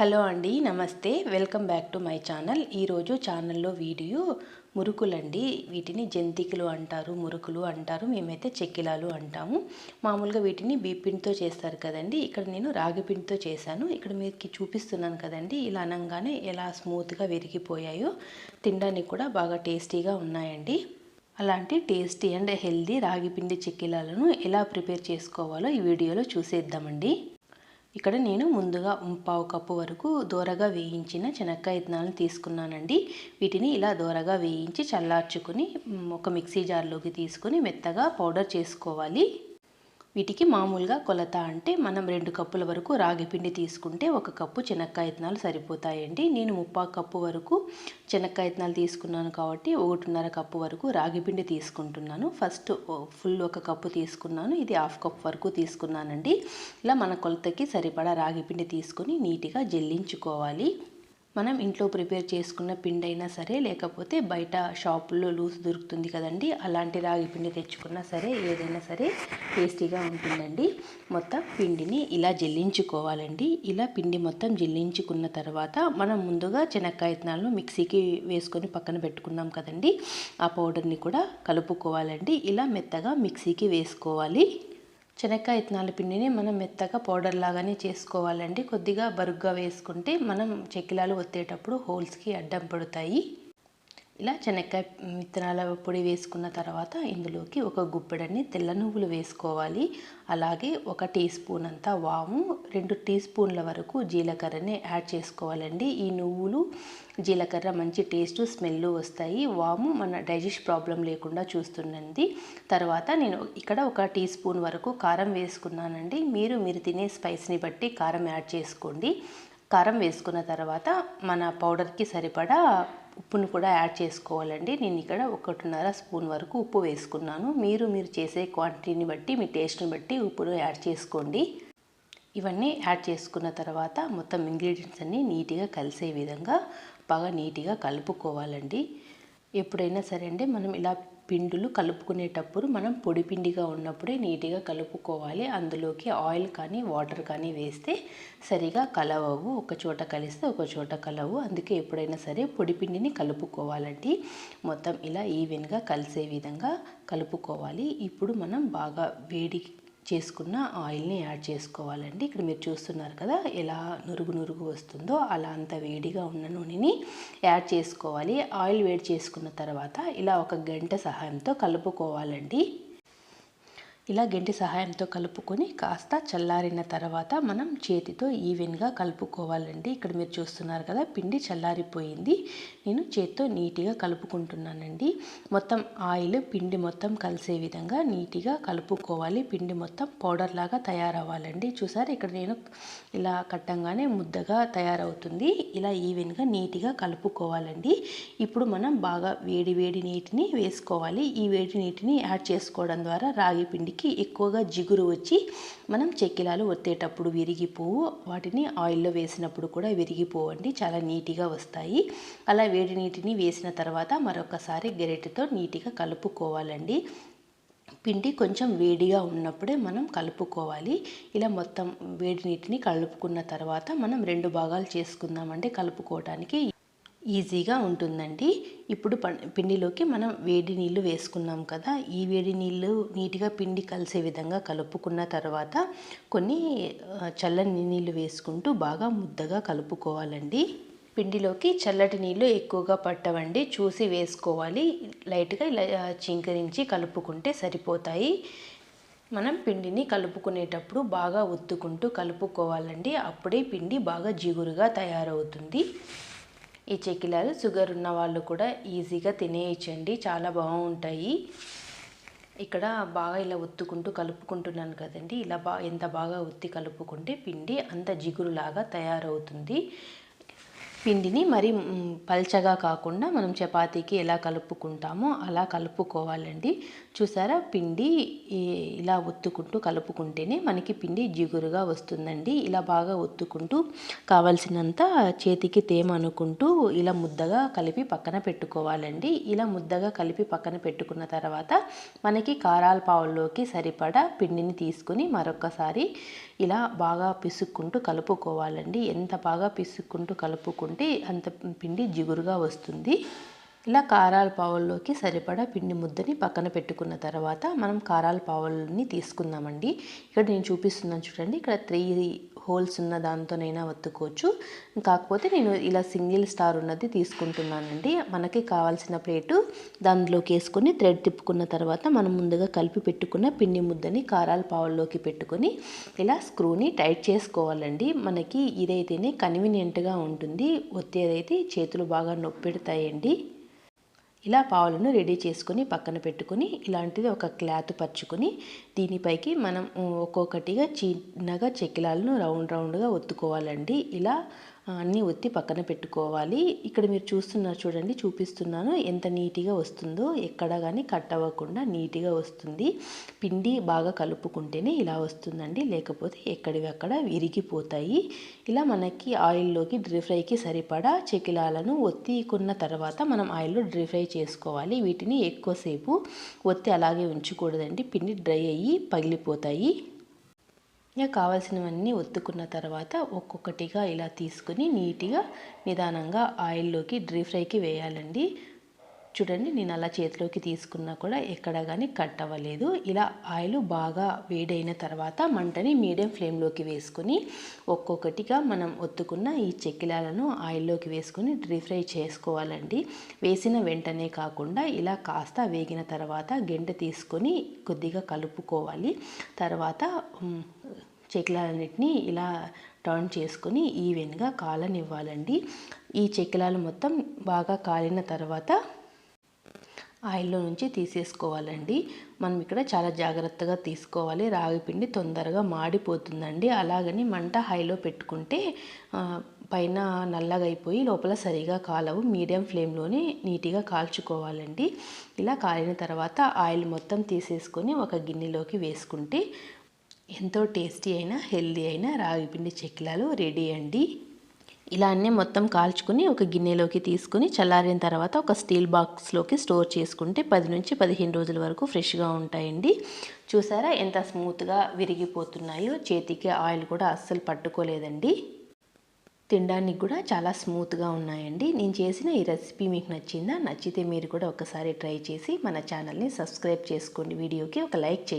Hello అండి నమస్తే. Welcome back to my channel. ఈరోజు ఛానల్లో వీడియో మురుకులండి. వీటిని జంతికలు అంటారు మురుకులు అంటారు మేమైతే చెక్కిలాలు అంటాము. మామూలుగా వీటిని బీపిండితో చేస్తారు కదండి. ఇక్కడ నేను రాగి పిండితో చేశాను. ఇక్కడ మీకు చూపిస్తున్నాను కదండి. ఇలా అనగానే ఎలా స్మూత్గా విరిగిపోయాయో తినడానికి కూడా బాగా టేస్టీగా ఉన్నాయండి. అలాంటి టేస్టీ అండ్ హెల్దీ రాగి పిండి చెక్కిలాలను ఎలా ప్రిపేర్ చేసుకోవాలో ఈ వీడియోలో చూసేద్దామండి. ఇక్కడ నేను ముందుగా పావు కప్పు వరకు దూరగా వేయించిన చెనక్కాయ ఇత్తనాలను తీసుకున్నానండి. వీటిని ఇలా దూరగా వేయించి చల్లార్చుకుని ఒక మిక్సీ జార్లోకి తీసుకొని మెత్తగా పౌడర్ చేసుకోవాలి. వీటికి మామూలుగా కొలత అంటే మనం రెండు కప్పుల వరకు రాగి పిండి తీసుకుంటే ఒక కప్పు చెనక్కాయ ఇత్తనాలు సరిపోతాయండి. నేను ముప్పా కప్పు వరకు చెనక్కాయ ఇత్తనాలు తీసుకున్నాను కాబట్టి ఒకటిన్నర కప్పు వరకు రాగి పిండి తీసుకుంటున్నాను. ఫస్ట్ ఫుల్ ఒక కప్పు తీసుకున్నాను. ఇది హాఫ్ కప్ వరకు తీసుకున్నానండి. ఇలా మన కొలతకి సరిపడా రాగి పిండి తీసుకొని నీట్గా జల్లించుకోవాలి. మనం ఇంట్లో ప్రిపేర్ చేసుకున్న పిండి అయినా సరే లేకపోతే బయట షాపుల్లో లూజ్ దొరుకుతుంది కదండి అలాంటి రాగి పిండి తెచ్చుకున్నా సరే ఏదైనా సరే టేస్టీగా ఉంటుందండి. మొత్తం పిండిని ఇలా జల్లించుకోవాలండి. ఇలా పిండి మొత్తం జల్లించుకున్న తర్వాత మనం ముందుగా చెనక్కాయ ఇత్తనాలను మిక్సీకి వేసుకొని పక్కన పెట్టుకున్నాం కదండి ఆ పౌడర్ని కూడా కలుపుకోవాలండి. ఇలా మెత్తగా మిక్సీకి వేసుకోవాలి. శనక్కాయ ఇత్తనాల పిండిని మనం మెత్తగా పౌడర్ లాగానే చేసుకోవాలండి. కొద్దిగా బరుగ్గా వేసుకుంటే మనం చెక్కిలాలు ఒత్తేటప్పుడు హోల్స్కి అడ్డం పడతాయి. ఇలా శనక్కాయ విత్తనాల పొడి వేసుకున్న తర్వాత ఇందులోకి ఒక గుప్పెడన్ని తెల్ల నువ్వులు వేసుకోవాలి. అలాగే ఒక టీ స్పూన్ అంతా వాము రెండు టీ స్పూన్ల వరకు జీలకర్రని యాడ్ చేసుకోవాలండి. ఈ నువ్వులు జీలకర్ర మంచి టేస్ట్ స్మెల్ వస్తాయి. వాము మన డైజెస్ట్ ప్రాబ్లం లేకుండా చూస్తుందండి. తర్వాత నేను ఇక్కడ ఒక టీ స్పూన్ వరకు కారం వేసుకున్నానండి. మీరు మీరు తినే స్పైస్ని బట్టి కారం యాడ్ చేసుకోండి. కారం వేసుకున్న తర్వాత మన పౌడర్కి సరిపడా ఉప్పును కూడా యాడ్ చేసుకోవాలండి. నేను ఇక్కడ ఒకటిన్నర స్పూన్ వరకు ఉప్పు వేసుకున్నాను. మీరు మీరు చేసే క్వాంటిటీని బట్టి మీ టేస్ట్ని బట్టి ఉప్పును యాడ్ చేసుకోండి. ఇవన్నీ యాడ్ చేసుకున్న తర్వాత మొత్తం ఇంగ్రీడియంట్స్ అన్నీ నీట్గా కలిసే విధంగా బాగా నీట్గా కలుపుకోవాలండి. ఎప్పుడైనా సరే అండి మనం ఇలా పిండులు కలుపుకునేటప్పుడు మనం పొడి పిండిగా ఉన్నప్పుడే నీట్గా కలుపుకోవాలి. అందులోకి ఆయిల్ కానీ వాటర్ కానీ వేస్తే సరిగా కలవవు. ఒక చోట కలిస్తే ఒక చోట కలవు. అందుకే ఎప్పుడైనా సరే పొడి పిండిని కలుపుకోవాలండి. మొత్తం ఇలా ఈవెన్గా కలిసే విధంగా కలుపుకోవాలి. ఇప్పుడు మనం బాగా వేడి చేసుకున్న ఆయిల్ని యాడ్ చేసుకోవాలండి. ఇక్కడ మీరు చూస్తున్నారు కదా ఎలా నురుగు నురుగు వస్తుందో అలా అంత వేడిగా ఉన్న నూనెని యాడ్ చేసుకోవాలి. ఆయిల్ వేడి చేసుకున్న తర్వాత ఇలా ఒక గంట సహాయంతో కలుపుకోవాలండి. ఇలా గంటి సహాయంతో కలుపుకొని కాస్త చల్లారిన తర్వాత మనం చేతితో ఈవెన్గా కలుపుకోవాలండి. ఇక్కడ మీరు చూస్తున్నారు కదా పిండి చల్లారిపోయింది. నేను చేతితో నీట్గా కలుపుకుంటున్నానండి. మొత్తం ఆయిల్ పిండి మొత్తం కలిసే విధంగా నీట్గా కలుపుకోవాలి. పిండి మొత్తం పౌడర్ లాగా తయారవ్వాలండి. చూసారు ఇక్కడ నేను ఇలా కట్టంగానే ముద్దగా తయారవుతుంది. ఇలా ఈవెన్గా నీట్గా కలుపుకోవాలండి. ఇప్పుడు మనం బాగా వేడి వేడి నీటిని వేసుకోవాలి. ఈ వేడి నీటిని యాడ్ చేసుకోవడం ద్వారా రాగి పిండికి ఎక్కువగా జిగురు వచ్చి మనం చెక్కిలాలు ఒత్తేటప్పుడు విరిగిపోవు. వాటిని ఆయిల్లో వేసినప్పుడు కూడా విరిగిపోవండి. చాలా నీట్గా వస్తాయి. అలా వేడి నీటిని వేసిన తర్వాత మరొకసారి గెరెటితో నీట్గా కలుపుకోవాలండి. పిండి కొంచెం వేడిగా ఉన్నప్పుడే మనం కలుపుకోవాలి. ఇలా మొత్తం వేడి నీటిని కలుపుకున్న తర్వాత మనం రెండు భాగాలు చేసుకుందామంటే కలుపుకోవడానికి ఈజీగా ఉంటుందండి. ఇప్పుడు పిండిలోకి మనం వేడి నీళ్ళు వేసుకున్నాం కదా ఈ వేడి నీళ్ళు నీట్గా పిండి కలిసే విధంగా కలుపుకున్న తర్వాత కొన్ని చల్లని నీళ్ళు వేసుకుంటూ బాగా ముద్దగా కలుపుకోవాలండి. పిండిలోకి చల్లటి నీళ్ళు ఎక్కువగా పట్టవండి. చూసి వేసుకోవాలి. లైట్గా ఇలా చింకరించి కలుపుకుంటే సరిపోతాయి. మనం పిండిని కలుపుకునేటప్పుడు బాగా ఒత్తుకుంటూ కలుపుకోవాలండి. అప్పుడే పిండి బాగా జిగురుగా తయారవుతుంది. ఈ చెక్కిలాలు షుగర్ ఉన్న వాళ్ళు కూడా ఈజీగా తినేయచ్చండి. చాలా బాగుంటాయి. ఇక్కడ బాగా ఇలా ఒత్తుకుంటూ కలుపుకుంటున్నాను కదండి. ఇలా బా ఎంత బాగా ఒత్తి కలుపుకుంటే పిండి అంత జిగురులాగా తయారవుతుంది. పిండిని మరి పల్చగా కాకుండా మనం చపాతీకి ఎలా కలుపుకుంటామో అలా కలుపుకోవాలండి. చూసారా? పిండి ఇలా ఒత్తుకుంటూ కలుపుకుంటేనే మనకి పిండి జిగురుగా వస్తుందండి. ఇలా బాగా ఒత్తుకుంటూ కావలసినంత చేతికి తేమ అనుకుంటూ ఇలా ముద్దగా కలిపి పక్కన పెట్టుకోవాలండి. ఇలా ముద్దగా కలిపి పక్కన పెట్టుకున్న తర్వాత మనకి కారాల పావుల్లోకి సరిపడా పిండిని తీసుకుని మరొకసారి ఇలా బాగా పిసుక్కుంటూ కలుపుకోవాలండి. ఎంత బాగా పిసుక్కుంటూ కలుపుకుంటే అంత పిండి జిగురుగా వస్తుంది. ఇలా కారాల పావుల్లోకి సరిపడా పిండి ముద్దని పక్కన పెట్టుకున్న తర్వాత మనం కారాల పావుల్ని తీసుకుందామండి. ఇక్కడ నేను చూపిస్తున్నాను చూడండి. ఇక్కడ త్రీ హోల్స్ ఉన్న దాంతోనైనా ఒత్తుకోవచ్చు. కాకపోతే నేను ఇలా సింగిల్ స్టార్ ఉన్నది తీసుకుంటున్నానండి. మనకి కావాల్సిన ప్లేటు దాంట్లోకి వేసుకొని థ్రెడ్ తిప్పుకున్న తర్వాత మనం ముందుగా కలిపి పెట్టుకున్న పిండి ముద్దని కారాల పావుల్లోకి పెట్టుకొని ఇలా స్క్రూని టైట్ చేసుకోవాలండి. మనకి ఇదైతేనే కన్వీనియంట్గా ఉంటుంది. ఒత్తేదైతే చేతులు బాగా నొప్పెడతాయండి. ఇలా పావులను రెడీ చేసుకొని పక్కన పెట్టుకొని ఇలాంటిది ఒక క్లాత్ పరుచుకొని దీనిపైకి మనం ఒక్కొక్కటిగా చిన్నగా చెక్కిలాలను రౌండ్ రౌండ్గా ఒత్తుకోవాలండి. ఇలా అన్నీ ఒత్తి పక్కన పెట్టుకోవాలి. ఇక్కడ మీరు చూస్తున్నారు చూడండి చూపిస్తున్నాను ఎంత నీట్గా వస్తుందో. ఎక్కడ కానీ కట్ అవ్వకుండా నీట్గా వస్తుంది. పిండి బాగా కలుపుకుంటేనే ఇలా వస్తుందండి. లేకపోతే ఎక్కడివి అక్కడ విరిగిపోతాయి. ఇలా మనకి ఆయిల్లోకి డ్రీ ఫ్రైకి సరిపడా చెకిలాలను ఒత్తికున్న తర్వాత మనం ఆయిల్లో డ్రీ ఫ్రై చేసుకోవాలి. వీటిని ఎక్కువసేపు ఒత్తి అలాగే ఉంచకూడదండి. పిండి డ్రై అయ్యి పగిలిపోతాయి. ఇక కావాల్సినవన్నీ ఒత్తుకున్న తర్వాత ఒక్కొక్కటిగా ఇలా తీసుకుని నీట్గా నిదానంగా ఆయిల్లోకి డ్రీ ఫ్రైకి వేయాలండి. చూడండి నేను అలా చేతిలోకి తీసుకున్నా కూడా ఎక్కడ కానీ కట్ అవ్వలేదు. ఇలా ఆయిల్ బాగా వేడైన తర్వాత మంటని మీడియం ఫ్లేమ్లోకి వేసుకొని ఒక్కొక్కటిగా మనం ఒత్తుకున్న ఈ చెక్కిలాలను ఆయిల్లోకి వేసుకొని డ్రీ ఫ్రై చేసుకోవాలండి. వేసిన వెంటనే కాకుండా ఇలా కాస్త వేగిన తర్వాత గెంట తీసుకొని కొద్దిగా కలుపుకోవాలి. తర్వాత చెక్కిలాలన్నింటినీ ఇలా టర్న్ చేసుకొని ఈవెన్గా కాలనివ్వాలండి. ఈ చెక్కిలాలు మొత్తం బాగా కాలిన తర్వాత ఆయిల్లో నుంచి తీసేసుకోవాలండి. మనం ఇక్కడ చాలా జాగ్రత్తగా తీసుకోవాలి. రాగి పిండి తొందరగా మాడిపోతుందండి. అలాగని మంట హైలో పెట్టుకుంటే పైన నల్లగా అయిపోయి లోపల సరిగా కాలవు. మీడియం ఫ్లేమ్లోనే నీట్గా కాల్చుకోవాలండి. ఇలా కాలిన తర్వాత ఆయిల్ మొత్తం తీసేసుకొని ఒక గిన్నెలోకి వేసుకుంటే ఎంతో టేస్టీ అయిన హెల్దీ అయిన రాగి పిండి చెక్కిలాలు రెడీ అండి. ఇలా అన్నీ మొత్తం కాల్చుకుని ఒక గిన్నెలోకి తీసుకుని చల్లారిన తర్వాత ఒక స్టీల్ బాక్స్లోకి స్టోర్ చేసుకుంటే పది నుంచి పదిహేను రోజుల వరకు ఫ్రెష్గా ఉంటాయండి. చూసారా ఎంత స్మూత్గా విరిగిపోతున్నాయో? చేతికి ఆయిల్ కూడా అస్సలు పట్టుకోలేదండి. తినడానికి కూడా చాలా స్మూత్గా ఉన్నాయండి. నేను చేసిన ఈ రెసిపీ మీకు నచ్చిందా? నచ్చితే మీరు కూడా ఒకసారి ట్రై చేసి మన ఛానల్ని సబ్స్క్రైబ్ చేసుకోండి. వీడియోకి ఒక లైక్ చేయండి.